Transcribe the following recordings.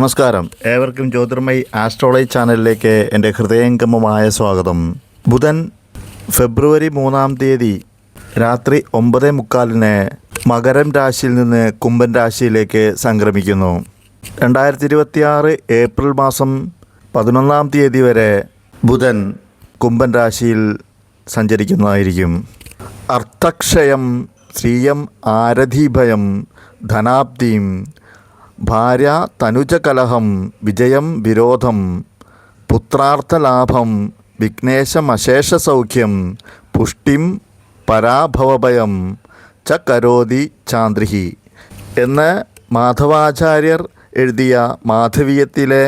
നമസ്കാരം. ഏവർക്കും ജ്യോതിർമയി ആസ്ട്രോളജി ചാനലിലേക്ക് എന്റെ ഹൃദയംഗമമായ സ്വാഗതം. ബുധൻ ഫെബ്രുവരി മൂന്നാം തീയതി രാത്രി ഒമ്പത് മുക്കാലിന് മകരം രാശിയിൽ നിന്ന് കുംഭൻ രാശിയിലേക്ക് സംക്രമിക്കുന്നു. രണ്ടായിരത്തി ഇരുപത്തിയാറ് ഏപ്രിൽ മാസം പതിനൊന്നാം തീയതി വരെ ബുധൻ കുംഭൻ രാശിയിൽ സഞ്ചരിക്കുന്നതായിരിക്കും. അർത്ഥക്ഷയം ശ്രീയം ആരധീഭയം ധനാബ്ദിയും ഭാര്യ തനുജകലഹം വിജയം വിരോധം പുത്രാർത്ഥലാഭം വിഘ്നേശമശേഷ സൗഖ്യം പുഷ്ടിം പരാഭവഭയം ച കരോതി ചാന്ദ്രിഹി എന്ന് മാധവാചാര്യർ എഴുതിയ മാധവീയത്തിലെ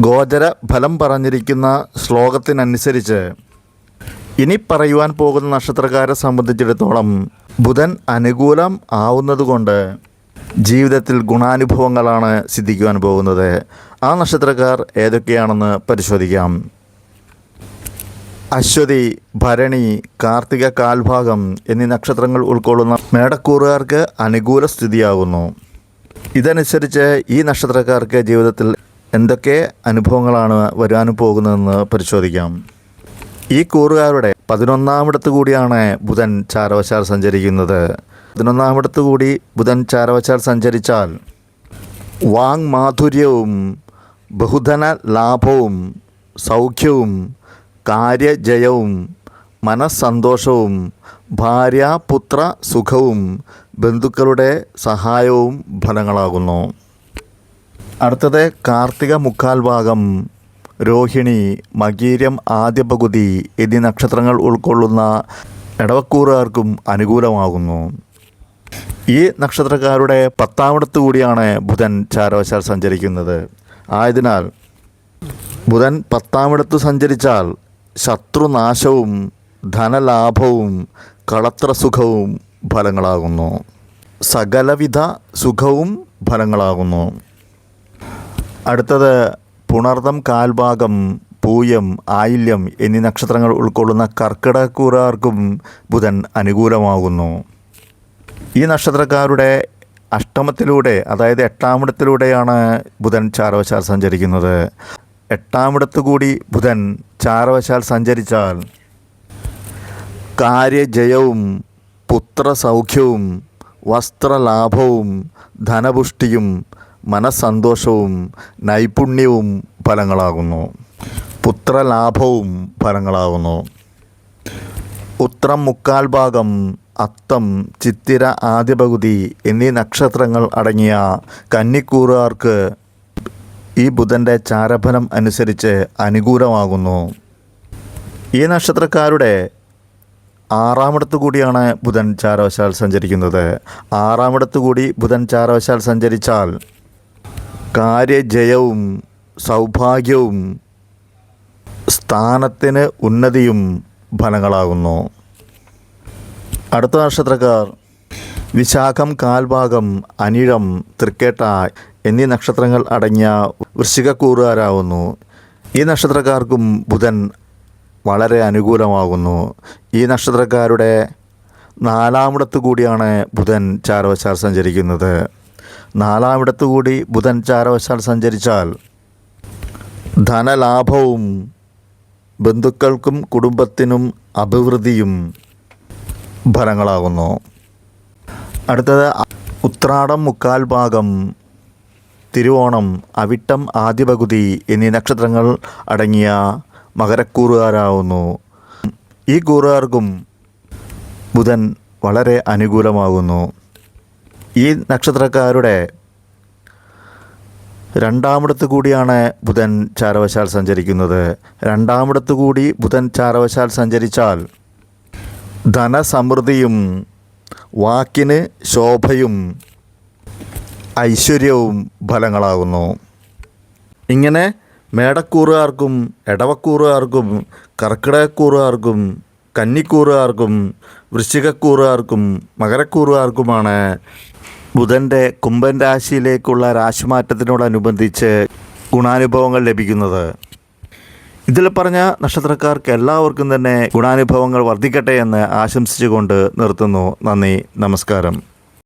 ഗോചര ഫലം പറഞ്ഞിരിക്കുന്ന ശ്ലോകത്തിനനുസരിച്ച് ഇനി പറയുവാൻ പോകുന്ന നക്ഷത്രക്കാരെ സംബന്ധിച്ചിടത്തോളം ബുധൻ അനുകൂലം ആവുന്നതുകൊണ്ട് ജീവിതത്തിൽ ഗുണാനുഭവങ്ങളാണ് സിദ്ധിക്കുവാൻ പോകുന്നത്. ആ നക്ഷത്രക്കാർ ഏതൊക്കെയാണെന്ന് പരിശോധിക്കാം. അശ്വതി ഭരണി കാർത്തിക കാൽഭാഗം എന്നീ നക്ഷത്രങ്ങൾ ഉൾക്കൊള്ളുന്ന മേടക്കൂറുകാർക്ക് അനുകൂല സ്ഥിതിയാകുന്നു. ഇതനുസരിച്ച് ഈ നക്ഷത്രക്കാർക്ക് ജീവിതത്തിൽ എന്തൊക്കെ അനുഭവങ്ങളാണ് വരാനും പോകുന്നതെന്ന് പരിശോധിക്കാം. ഈ കൂറുകാരുടെ പതിനൊന്നാമിടത്ത് കൂടിയാണ് ബുധൻ ചാരവശാർ സഞ്ചരിക്കുന്നത്. പതിനൊന്നാമിടത്ത് കൂടി ബുധൻ ചാരവശാൽ സഞ്ചരിച്ചാൽ വാങ് മാധുര്യവും ബഹുധന ലാഭവും സൗഖ്യവും കാര്യജയവും മനസ്സന്തോഷവും ഭാര്യാപുത്ര സുഖവും ബന്ധുക്കളുടെ സഹായവും ഫലങ്ങളാകുന്നു. അടുത്തത് കാർത്തിക മുക്കാൽ ഭാഗം രോഹിണി മകീരം ആദ്യ പകുതി എന്നീ നക്ഷത്രങ്ങൾ ഉൾക്കൊള്ളുന്ന ഇടവക്കൂറുകാർക്കും അനുകൂലമാകുന്നു. ഈ നക്ഷത്രക്കാരുടെ പത്താമിടത്ത് കൂടിയാണ് ബുധൻ ചാരവശാൽ സഞ്ചരിക്കുന്നത്. ആയതിനാൽ ബുധൻ പത്താമിടത്ത് സഞ്ചരിച്ചാൽ ശത്രുനാശവും ധനലാഭവും കളത്രസുഖവും ഫലങ്ങളാകുന്നു. സകലവിധ സുഖവും ഫലങ്ങളാകുന്നു. അടുത്തത് പുണർദം കാൽഭാഗം പൂയം ആയില്യം എന്നീ നക്ഷത്രങ്ങൾ ഉൾക്കൊള്ളുന്ന കർക്കിടക്കൂറാർക്കും ബുധൻ അനുകൂലമാകുന്നു. ഈ നക്ഷത്രക്കാരുടെ അഷ്ടമത്തിലൂടെ അതായത് എട്ടാമിടത്തിലൂടെയാണ് ബുധൻ ചാരവശാൽ സഞ്ചരിക്കുന്നത്. എട്ടാമിടത്ത് കൂടി ബുധൻ ചാരവശാൽ സഞ്ചരിച്ചാൽ കാര്യജയവും പുത്രസൗഖ്യവും വസ്ത്രലാഭവും ധനപുഷ്ടിയും മനസ്സന്തോഷവും നൈപുണ്യവും ഫലങ്ങളാകുന്നു. പുത്രലാഭവും ഫലങ്ങളാകുന്നു. ഉത്രം മുക്കാൽ ഭാഗം അത്തം ചിത്തിര ആദ്യ പകുതി എന്നീ നക്ഷത്രങ്ങൾ അടങ്ങിയ കന്നിക്കൂറുകാർക്ക് ഈ ബുധന്റെ ചാരഫലം അനുസരിച്ച് അനുകൂലമാകുന്നു. ഈ നക്ഷത്രക്കാരുടെ ആറാമിടത്തു കൂടിയാണ് ബുധൻ ചാരവശാൽ സഞ്ചരിക്കുന്നത്. ആറാമിടത്തു കൂടി ബുധൻ ചാരവശാൽ സഞ്ചരിച്ചാൽ കാര്യജയവും സൗഭാഗ്യവും സ്ഥാനത്തിന് ഉന്നതിയും ഫലങ്ങളാകുന്നു. അടുത്ത നക്ഷത്രക്കാർ. വിശാഖം കാൽഭാഗം അനിഴം തൃക്കേട്ട എന്നീ നക്ഷത്രങ്ങൾ അടങ്ങിയ വൃശ്ചികക്കൂറുകാരാവുന്നു ഈ നക്ഷത്രക്കാർക്കും ബുധൻ വളരെ അനുകൂലമാകുന്നു. ഈ നക്ഷത്രക്കാരുടെ നാലാമിടത്തു കൂടിയാണ് ബുധൻ ചാരവശാൽ സഞ്ചരിക്കുന്നത്. നാലാമിടത്തു കൂടി ബുധൻ ചാരവശാൽ സഞ്ചരിച്ചാൽ ധനലാഭവും ബന്ധുക്കൾക്കും കുടുംബത്തിനും അഭിവൃദ്ധിയും ഫലങ്ങളാകുന്നു അടുത്തത് ഉത്രാടം മുക്കാൽ ഭാഗം തിരുവോണം അവിട്ടം ആദ്യ പകുതി എന്നീ നക്ഷത്രങ്ങൾ അടങ്ങിയ മകരക്കൂറുകാരാവുന്നു. ഈ കൂറുകാർക്കും ബുധൻ വളരെ അനുകൂലമാകുന്നു. ഈ നക്ഷത്രക്കാരുടെ രണ്ടാമിടത്ത് കൂടിയാണ് ബുധൻ ചാരവശാൽ സഞ്ചരിക്കുന്നത്. രണ്ടാമിടത്ത് കൂടി ബുധൻ ചാരവശാൽ സഞ്ചരിച്ചാൽ ധനസമൃദ്ധിയും വാക്കിന് ശോഭയും ഐശ്വര്യവും ഫലങ്ങളാകുന്നു. ഇങ്ങനെ മേടക്കൂറുകാർക്കും എടവക്കൂറുകാർക്കും കർക്കിടകക്കൂറുകാർക്കും കന്നിക്കൂറുകാർക്കും വൃശ്ചികക്കൂറുകാർക്കും മകരക്കൂറുകാർക്കുമാണ് ബുധന്റെ കുംഭൻ രാശിയിലേക്കുള്ള രാശിമാറ്റത്തിനോടനുബന്ധിച്ച് ഗുണാനുഭവങ്ങൾ ലഭിക്കുന്നത്. ഇതിൽ പറഞ്ഞ നക്ഷത്രക്കാർക്ക് എല്ലാവർക്കും തന്നെ ഗുണാനുഭവങ്ങൾ വർദ്ധിക്കട്ടെ എന്ന് ആശംസിച്ചുകൊണ്ട് നിർത്തുന്നു. നന്ദി നമസ്കാരം.